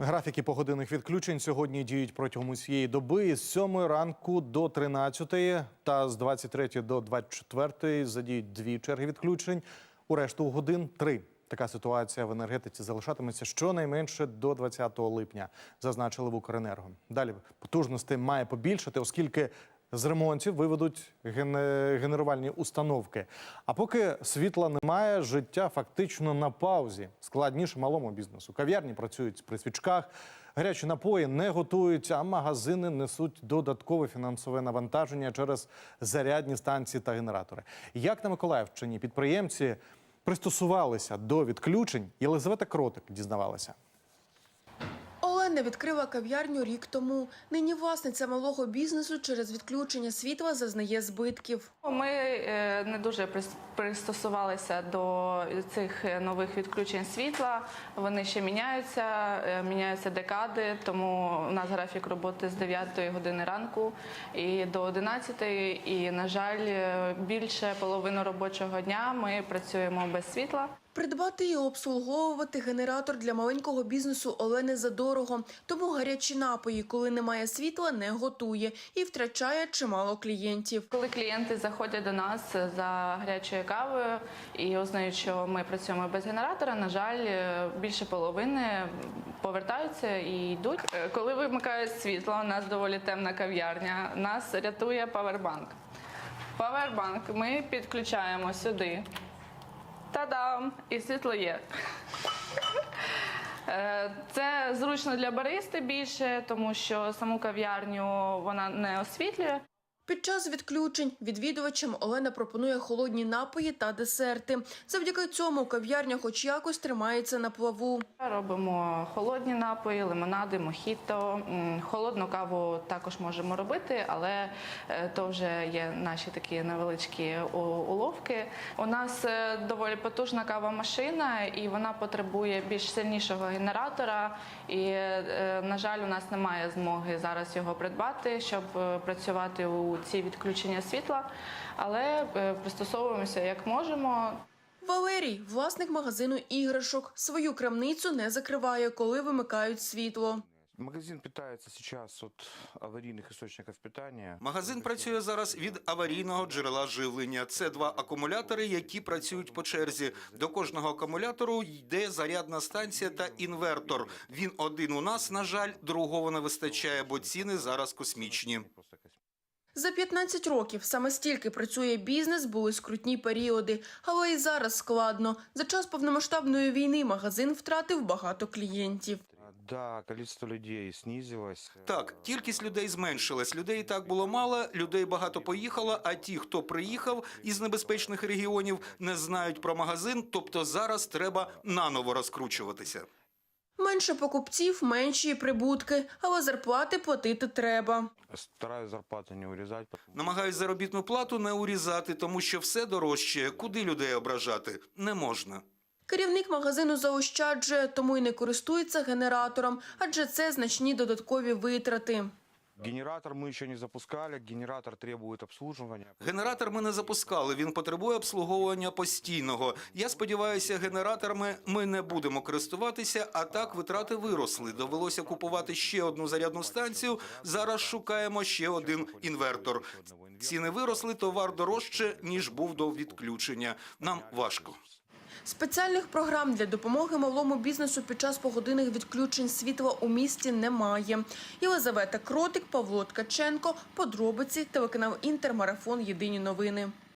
Графіки погодинних відключень сьогодні діють протягом усієї доби з 7 ранку до 13 та з 23 до 24 задіють дві черги відключень. У решту годин три. Така ситуація в енергетиці залишатиметься щонайменше до 20 липня, зазначили в Укренерго. Далі потужності має побільшати, оскільки з ремонтів виведуть генерувальні установки. А поки світла немає, життя фактично на паузі. Складніше малому бізнесу. Кав'ярні працюють при свічках, гарячі напої не готують, а магазини несуть додаткове фінансове навантаження через зарядні станції та генератори. Як на Миколаївщині підприємці пристосувалися до відключень, Єлизавета Кротик дізнавалася. Олена відкрила кав'ярню рік тому. Нині власниця малого бізнесу через відключення світла зазнає збитків. Ми е, не дуже прис- пристосувалися до цих е, нових відключень світла. Вони ще міняються, е, міняються декади, тому у нас графік роботи з 9 години ранку і до 11. І, на жаль, більше половину робочого дня ми працюємо без світла. Придбати і обслуговувати генератор для маленького бізнесу Олени задорого. Тому гарячі напої, коли немає світла, не готує і втрачає чимало клієнтів. Коли клієнти заходять до нас за гарячою кавою і узнають, що ми працюємо без генератора, на жаль, е, більше половини повертаються і йдуть. Е, Коли вимикають світло, у нас доволі темна кав'ярня. Нас рятує павербанк. Павербанк ми підключаємо сюди. Та-дам! І світло є. Е, Це зручно для баристи більше, тому що саму кав'ярню вона не освітлює. Під час відключень відвідувачам Олена пропонує холодні напої та десерти. Завдяки цьому кав'ярня хоч якось тримається на плаву. Робимо холодні напої, лимонади, мохіто. Холодну каву також можемо робити, але е, то вже є наші такі невеличкі уловки. У нас е, доволі потужна кава-машина, і вона потребує більш сильнішого генератора. І, е, на жаль, у нас немає змоги зараз його придбати, щоб працювати у ці відключення світла. Але е, пристосовуємося як можемо. Валерій, власник магазину іграшок, свою крамницю не закриває, коли вимикають світло. Магазин питается сейчас от аварийных источников питания. Магазин працює зараз від аварійного джерела живлення. Це два акумулятори, які працюють по черзі. До кожного акумулятору йде зарядна станція та інвертор. Він один у нас, на жаль, другого не вистачає, бо ціни зараз космічні. За 15 років саме стільки працює бізнес, були скрутні періоди, але і зараз складно. За час повномасштабної війни магазин втратив багато клієнтів. Да, количество людей снизилось. Так, кількість людей зменшилась. Людей і так було мало, людей багато поїхало. А ті, хто приїхав із небезпечних регіонів, не знають про магазин. Тобто зараз треба наново розкручуватися. Менше покупців, менші прибутки, але зарплати платити треба. Стараюсь зарплату не урізати. Намагаюсь заробітну плату не урізати, тому що все дорожче. Куди людей ображати не можна. Керівник магазину заощаджує, тому й не користується генератором, адже це значні додаткові витрати. Генератор мы еще не запускали. Генератор требует обслуживания. Генератор ми не запускали. Він потребує обслуговування постійного. Я сподіваюся, генераторами ми не будемо користуватися. А так витрати виросли. Довелося купувати ще одну зарядну станцію. Зараз шукаємо ще один інвертор. Ціни виросли, товар дорожче ніж був до відключення. Нам важко. Спеціальних програм для допомоги малому бізнесу під час погодинних відключень світла у місті немає. Єлизавета Кротик, Павло Ткаченко, подробиці, телеканал Інтермарафон. Єдині новини.